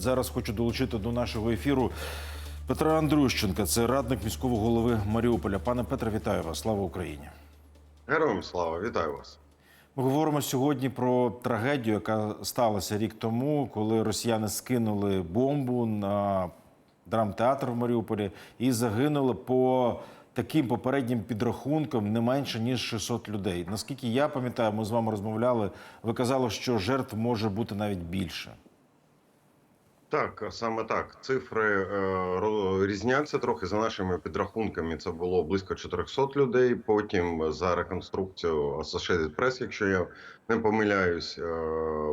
зараз хочу долучити до нашого ефіру Петра Андрющенка, це радник міського голови Маріуполя. Пане Петре, вітаю вас! Слава Україні! Героям слава, вітаю вас. Ми говоримо сьогодні про трагедію, яка сталася рік тому, коли росіяни скинули бомбу на драмтеатр в Маріуполі і загинули по таким попереднім підрахункам не менше ніж 600 людей. Наскільки я пам'ятаю, ми з вами розмовляли. Ви казали, що жертв може бути навіть більше. Так, саме так. Цифри е, різняться трохи за нашими підрахунками. Це було близько 400 людей. Потім за реконструкцію Associated Press, якщо я не помиляюсь, е,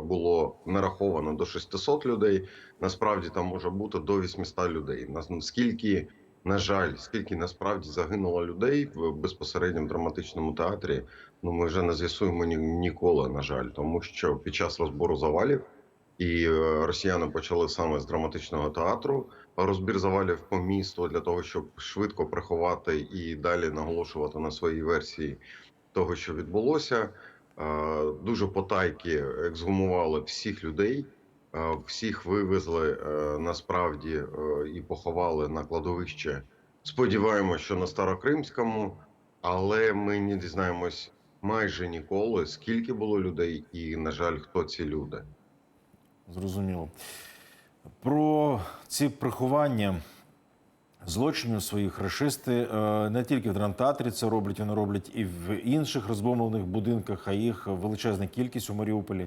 було нараховано до 600 людей. Насправді там може бути до 800 людей. Наскільки, на жаль, скільки насправді загинуло людей в безпосередньо драматичному театрі, ну ми вже не з'ясуємо ні, ніколи, на жаль, тому що під час розбору завалів. І е, росіяни почали саме з драматичного театру розбір завалів по місту для того, щоб швидко приховати і далі наголошувати на своїй версії того, що відбулося. Е, Дуже потайки ексгумували всіх людей, е, всіх вивезли насправді і поховали на кладовище. Сподіваємося, що на Старокримському, але ми не дізнаємось майже ніколи, скільки було людей, і на жаль, хто ці люди. Зрозуміло. Про ці приховання злочинів своїх рашисти е, не тільки в дрантатрі це роблять, вони роблять і в інших розбомблених будинках, а їх величезна кількість у Маріуполі.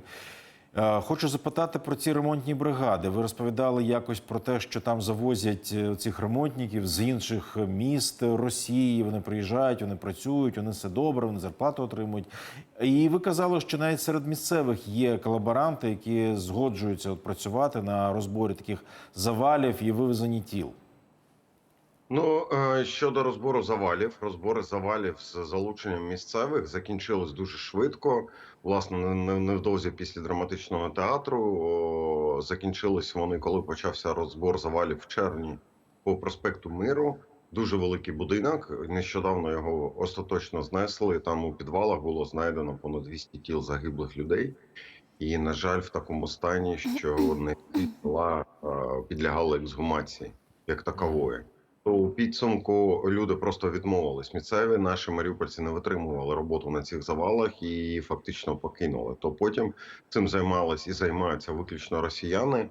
Е, Хочу запитати про ці ремонтні бригади. Ви розповідали якось про те, що там завозять е, цих ремонтників з інших міст Росії. Вони приїжджають, вони працюють, вони все добре, вони зарплату отримують. І ви казали, що навіть серед місцевих є колаборанти, які згоджуються от працювати на розборі таких завалів і вивезенні тіл. Ну е, щодо розбору завалів, розбори завалів з залученням місцевих закінчились дуже швидко. Власне, не- не- невдовзі після драматичного театру закінчились вони, коли почався розбор завалів в червні по проспекту Миру. Дуже великий будинок. Нещодавно його остаточно знесли. Там у підвалах було знайдено понад 200 тіл загиблих людей. І, на жаль, в такому стані, що не е, підлягали ексгумації як такової. У підсумку люди просто відмовились. Місцеві наші маріупольці не витримували роботу на цих завалах і фактично покинули. То потім цим займались і займаються виключно росіяни.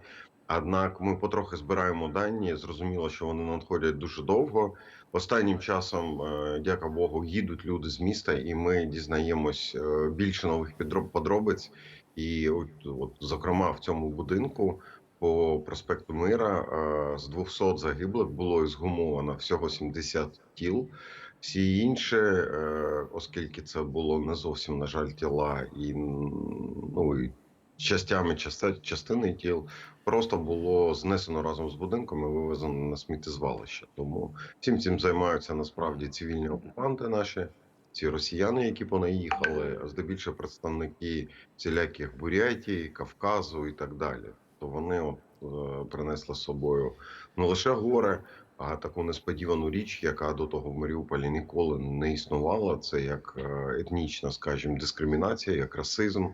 Однак ми потрохи збираємо дані. Зрозуміло, що вони надходять дуже довго. Останнім часом, е, дяка Богу, їдуть люди з міста, і ми дізнаємось е, більше нових подробиць. І от, от, зокрема, в цьому будинку по проспекту Мира з 200 загиблих було згумовано всього 70 тіл. Всі інші, е, оскільки це було не зовсім, на жаль, тіла і ну, і частями частини тіл, просто було знесено разом з будинком і вивезено на сміттєзвалище. Тому всім цим займаються насправді цивільні окупанти наші. Ці росіяни, які понаїхали, здебільшого представники всіляких Бурятії, Кавказу і так далі то вони от, е, принесли з собою не лише горе, а таку несподівану річ, яка до того в Маріуполі ніколи не існувала. Це як е, етнічна, скажімо, дискримінація, як расизм.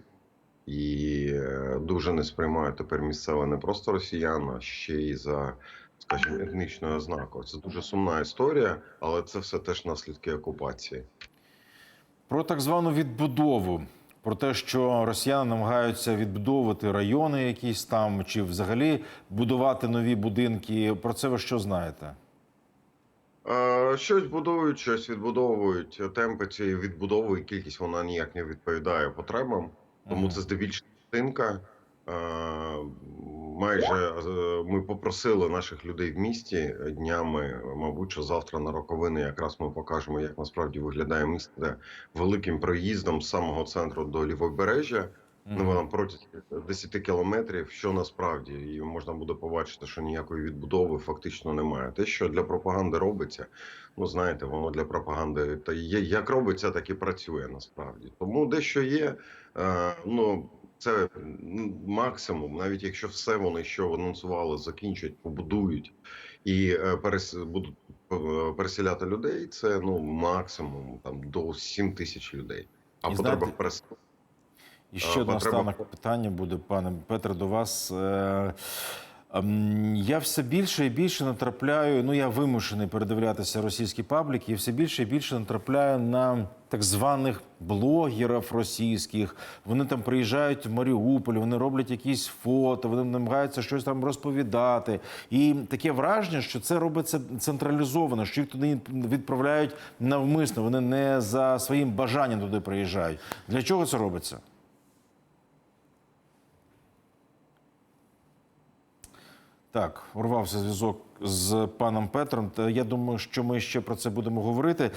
І е, дуже не сприймають тепер місцеве не просто росіян, а ще й за, скажімо, етнічною ознакою. Це дуже сумна історія, але це все теж наслідки окупації. Про так звану відбудову, про те, що росіяни намагаються відбудовувати райони якісь там, чи взагалі будувати нові будинки. Про це ви що знаєте? Е, Щось будують, щось відбудовують. Темпи цієї відбудови і кількість вона ніяк не відповідає потребам. Тому Мгм. це здебільшого частинка. Е, Майже е, ми попросили наших людей в місті днями. Мабуть, що завтра на роковини якраз ми покажемо, як насправді виглядає місто, великим проїздом з самого центру до лівобережжя. Ну, вона проти 10 кілометрів, що насправді і можна буде побачити, що ніякої відбудови фактично немає. Те, що для пропаганди робиться, ну знаєте, воно для пропаганди та є як робиться, так і працює насправді. Тому дещо є. Е, ну це максимум, навіть якщо все вони що анонсували, закінчать, побудують і е, перес будуть е, переселяти людей. Це ну максимум там до 7 тисяч людей. А І потреба знаєте, перес І ще Е, одне потреба- останнє питання буде, пане Петре, до вас. Ем, Я все більше і більше натрапляю. Ну я вимушений передивлятися російські пабліки, і все більше і більше натрапляю на так званих блогерів російських. Вони там приїжджають в Маріуполь, вони роблять якісь фото, вони намагаються щось там розповідати. І таке враження, що це робиться централізовано, що їх туди відправляють навмисно. Вони не за своїм бажанням туди приїжджають. Для чого це робиться? Так, урвався зв'язок з паном Петром. Та я думаю, що ми ще про це будемо говорити.